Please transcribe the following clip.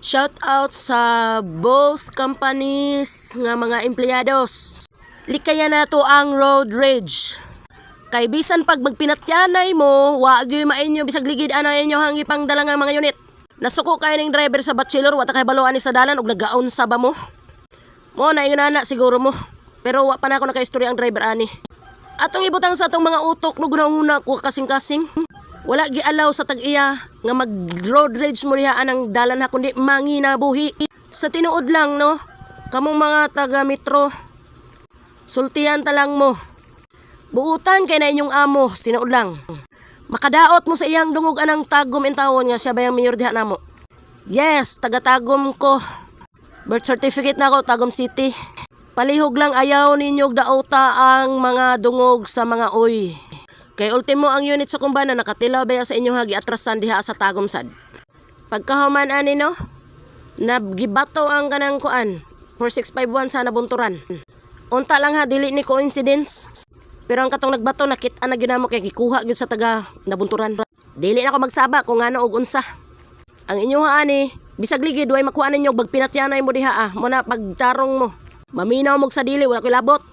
Shout out sa both companies nga mga empleyados. Likaya na to ang road rage. Kay bisan pag magpinatyanay mo, wa gyud mainyo bisag ligid ana inyo hang ipangdala nga mga unit. Nasuko kay ning driver sa bachelor, wa ta kay baluan ni sa dalan ug nagaon sa ba mo. Mo na na siguro mo. Pero wa pa na ako nakaistorya ang driver ani. Atong ibutang sa atong mga utok no gunahuna ko kasing-kasing. Wala gi allow sa tag-iya nga mag road rage mo diha anang dalan ha kundi manginabuhi. Sa tinuod lang no, kamong mga taga metro. Sultihan ta lang mo. Buutan kay na inyong amo, sinuod lang. Makadaot mo sa iyang dungog anang tagom in tawon nga siya ba yung mayor diha namo. Yes, taga tagom ko. Birth certificate na ako, Tagum City. Palihog lang ayaw ninyo daota ang mga dungog sa mga uy. Kay ultimo ang unit sa kumbana nakatilaw ba sa inyo hagi atrasan diha sa Tagum sad. Pagkahuman ani no, nagibato ang kanang kuan. 4651 sa nabunturan. Unta lang ha dili ni coincidence. Pero ang katong nagbato nakita na gyud namo kay gikuha gyud sa taga nabunturan. Dili na ako magsaba kung ano og unsa. Ang inyo ha ani, bisag ligid way makuha ninyo bag pinatyanay mo diha ah, mo na pagtarong mo. Maminaw mo sa dili wala koy labot.